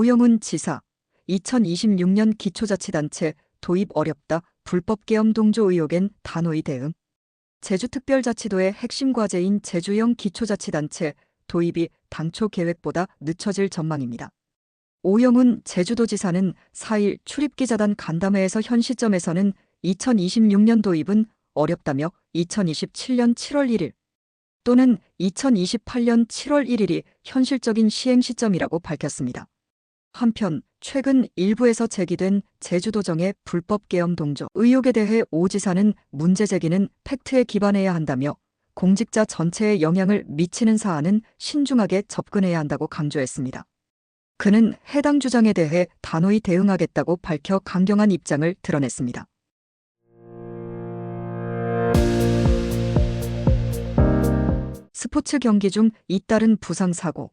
오영훈 지사, 2026년 기초자치단체 도입 어렵다 불법 계엄 동조 의혹엔 단호히 대응. 제주특별자치도의 핵심 과제인 제주형 기초자치단체 도입이 당초 계획보다 늦춰질 전망입니다. 오영훈 제주도지사는 4일 출입기자단 간담회에서 현 시점에서는 2026년 도입은 어렵다며 2027년 7월 1일 또는 2028년 7월 1일이 현실적인 시행 시점이라고 밝혔습니다. 한편 최근 일부에서 제기된 제주도정의 불법 계엄 동조 의혹에 대해 오 지사는 문제 제기는 팩트에 기반해야 한다며 공직자 전체에 영향을 미치는 사안은 신중하게 접근해야 한다고 강조했습니다. 그는 해당 주장에 대해 단호히 대응하겠다고 밝혀 강경한 입장을 드러냈습니다. 스포츠 경기 중 잇따른 부상 사고.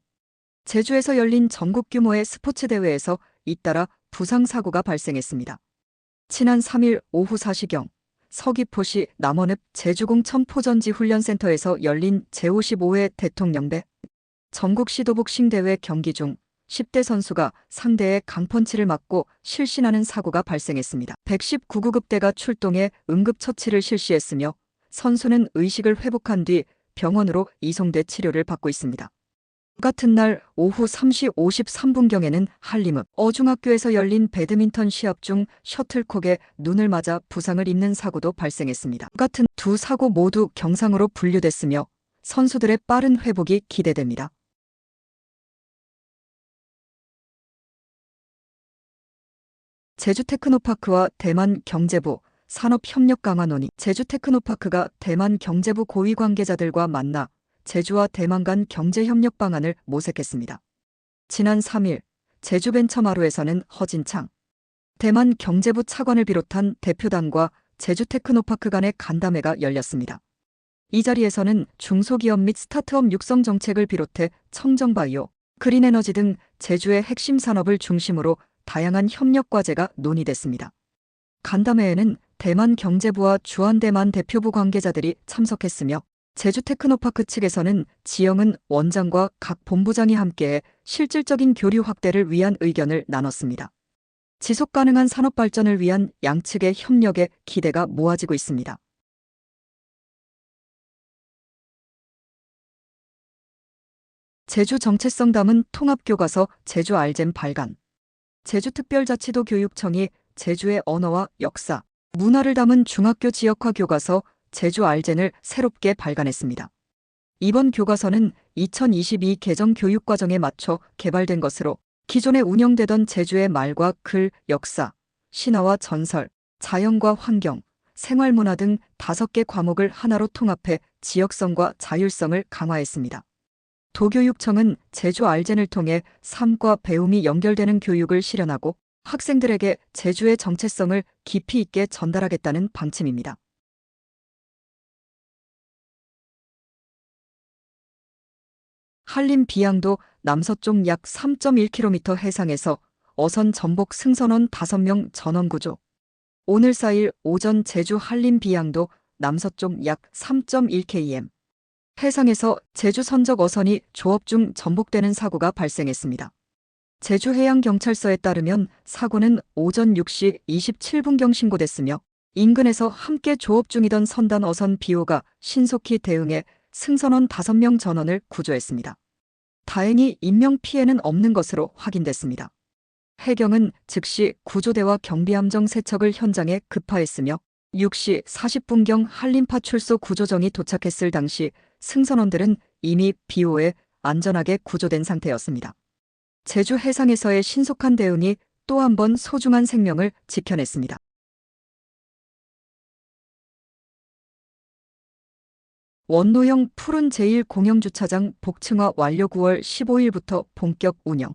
제주에서 열린 전국 규모의 스포츠 대회에서 잇따라 부상 사고가 발생했습니다. 지난 3일 오후 4시경 서귀포시 남원읍 제주공천 포전지 훈련센터에서 열린 제55회 대통령배 전국 시도복싱 대회 경기 중 10대 선수가 상대의 강펀치를 맞고 실신하는 사고가 발생했습니다. 119구급대가 출동해 응급처치를 실시했으며 선수는 의식을 회복한 뒤 병원으로 이송돼 치료를 받고 있습니다. 같은 날 오후 3시 53분경에는 한림읍 어중학교에서 열린 배드민턴 시합 중 셔틀콕에 눈을 맞아 부상을 입는 사고도 발생했습니다. 같은 두 사고 모두 경상으로 분류됐으며 선수들의 빠른 회복이 기대됩니다. 제주 테크노파크와 대만 경제부 산업 협력 강화 논의 제주 테크노파크가 대만 경제부 고위 관계자들과 만나 제주와 대만 간 경제 협력 방안을 모색했습니다. 지난 3일 제주 벤처마루에서는 허진창 대만 경제부 차관을 비롯한 대표단과 제주 테크노파크 간의 간담회가 열렸습니다. 이 자리에서는 중소기업 및 스타트업 육성 정책을 비롯해 청정바이오, 그린에너지 등 제주의 핵심 산업을 중심으로 다양한 협력 과제가 논의됐습니다. 간담회에는 대만 경제부와 주한대만 대표부 관계자들이 참석했으며 제주 테크노파크 측에서는 지영은 원장과 각 본부장이 함께 실질적인 교류 확대를 위한 의견을 나눴습니다. 지속 가능한 산업 발전을 위한 양측의 협력에 기대가 모아지고 있습니다. 제주 정체성 담은 통합교과서 제주 알잼 발간 제주특별자치도 교육청이 제주의 언어와 역사, 문화를 담은 중학교 지역화 교과서 제주 알젠을 새롭게 발간했습니다. 이번 교과서는 2022 개정 교육과정에 맞춰 개발된 것으로 기존에 운영되던 제주의 말과 글, 역사, 신화와 전설, 자연과 환경, 생활문화 등 다섯 개 과목을 하나로 통합해 지역성과 자율성을 강화했습니다. 도교육청은 제주 알젠을 통해 삶과 배움이 연결되는 교육을 실현하고 학생들에게 제주의 정체성을 깊이 있게 전달하겠다는 방침입니다. 한림 비양도 남서쪽 약 3.1km 해상에서 어선 전복 승선원 5명 전원 구조. 오늘 4일 오전 제주 한림 비양도 남서쪽 약 3.1km 해상에서 제주 선적 어선이 조업 중 전복되는 사고가 발생했습니다. 제주해양경찰서에 따르면 사고는 오전 6시 27분경 신고됐으며 인근에서 함께 조업 중이던 선단 어선 비호가 신속히 대응해 승선원 5명 전원을 구조했습니다. 다행히 인명 피해는 없는 것으로 확인됐습니다. 해경은 즉시 구조대와 경비함정 세척을 현장에 급파했으며 6시 40분경 한림파 출소 구조정이 도착했을 당시 승선원들은 이미 비호에 안전하게 구조된 상태였습니다. 제주 해상에서의 신속한 대응이 또 한 번 소중한 생명을 지켜냈습니다. 원노형 푸른 제1공영주차장 복층화 완료 9월 15일부터 본격 운영.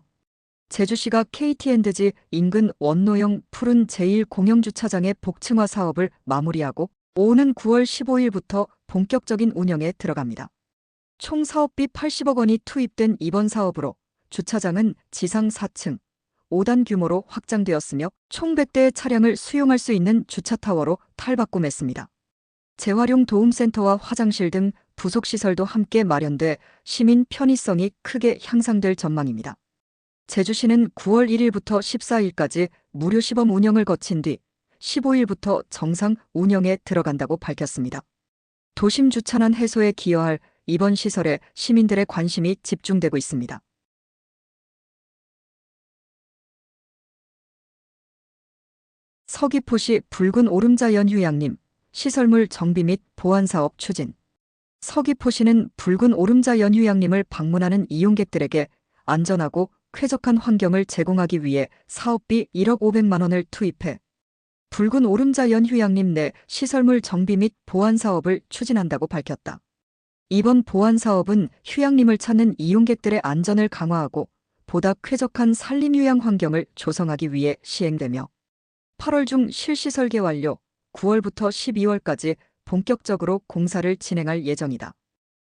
제주시가 KT엔드지 인근 원노형 푸른 제1공영주차장의 복층화 사업을 마무리하고 오는 9월 15일부터 본격적인 운영에 들어갑니다. 총 사업비 80억 원이 투입된 이번 사업으로 주차장은 지상 4층, 5단 규모로 확장되었으며 총 100대의 차량을 수용할 수 있는 주차타워로 탈바꿈했습니다. 재활용 도움센터와 화장실 등 부속시설도 함께 마련돼 시민 편의성이 크게 향상될 전망입니다. 제주시는 9월 1일부터 14일까지 무료 시범 운영을 거친 뒤 15일부터 정상 운영에 들어간다고 밝혔습니다. 도심 주차난 해소에 기여할 이번 시설에 시민들의 관심이 집중되고 있습니다. 서귀포시 붉은 오름자 연휴양림 시설물 정비 및 보안 사업 추진. 서귀포시는 붉은 오름자 연휴양림을 방문하는 이용객들에게 안전하고 쾌적한 환경을 제공하기 위해 사업비 1억 500만 원을 투입해 붉은 오름자 연휴양림 내 시설물 정비 및 보안 사업을 추진한다고 밝혔다. 이번 보안 사업은 휴양림을 찾는 이용객들의 안전을 강화하고 보다 쾌적한 산림 휴양 환경을 조성하기 위해 시행되며 8월 중 실시 설계 완료, 9월부터 12월까지 본격적으로 공사를 진행할 예정이다.